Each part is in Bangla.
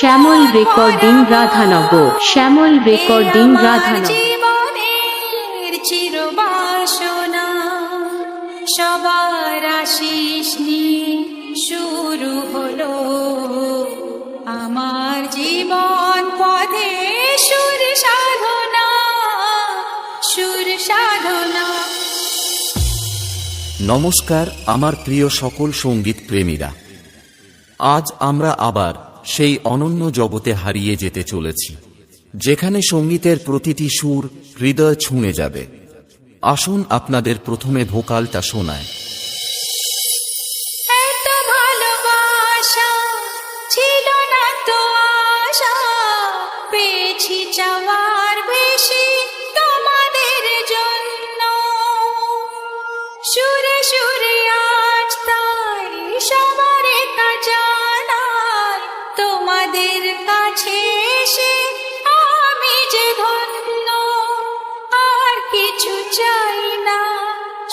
শ্যামল রেকর্ডিং রাধানগর। শ্যামল রেকর্ডিং রাধানগর। চিরবাসনা সবার আশিস নিয়ে শুরু হলো। আমার জীবন পথে সুর সাধনা সুর সাধনা। নমস্কার আমার প্রিয় সকল সংগীত প্রেমীরা। আজ আমরা আবার সেই অনন্য জগতে হারিয়ে যেতে চলেছি, যেখানে সঙ্গীতের প্রতিটি সুর হৃদয় ছুঁড়ে যাবে। আসুন আপনাদের প্রথমে ভোকালটা শোনায়। ছিল না তো আশা, পেয়েছি যাওয়ার বেশি তোমাদের কাছে এসে আমি যে ধন্য আর কিছু চাই না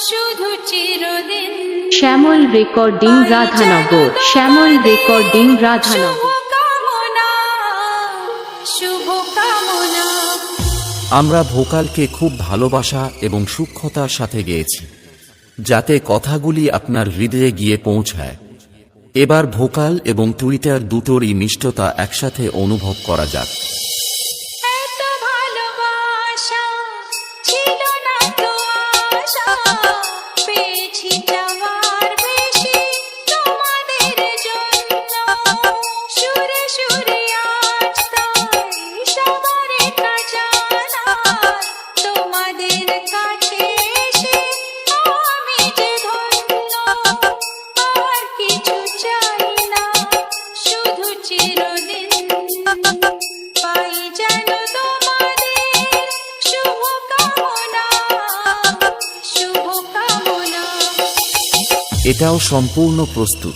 শুধু চিরদিন শ্যামল রেকর্ডিং রাধানগর। শ্যামল রেকর্ডিং রাধানগর। আমরা ভোকালকে খুব ভালোবাসা এবং সূক্ষ্মতার সাথে গেয়েছি যাতে কথাগুলি আপনার হৃদয়ে গিয়ে পৌঁছায়। এবার ভোকাল এবং টুইটার দুটোরই মিষ্টতা একসাথে অনুভব করা যাক। এটাও সম্পূর্ণ প্রস্তুত।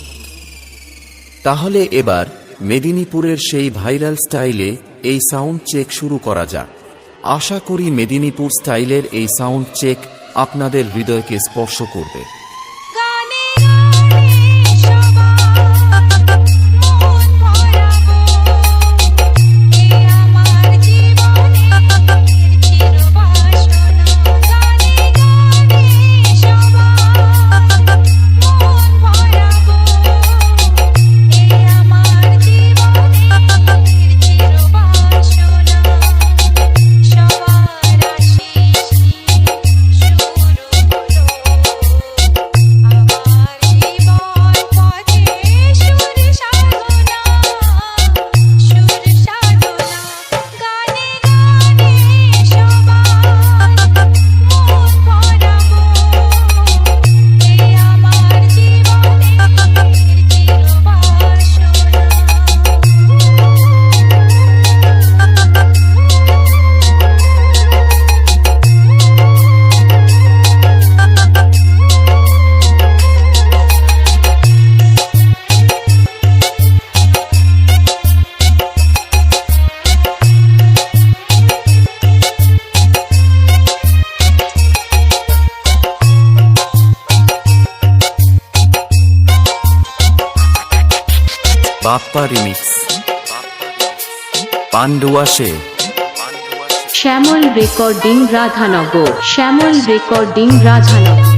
তাহলে এবার মেদিনীপুরের সেই ভাইরাল স্টাইলে এই সাউন্ড চেক শুরু করা যাক। আশা করি মেদিনীপুর স্টাইলের এই সাউন্ড চেক আপনাদের হৃদয়কে স্পর্শ করবে। Bappa remix. পান্ডুয়াশে। Shyamal recording Radhanagar. Shyamal recording Radhanagar.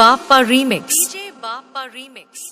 Bappa Remix. DJ Bappa Remix.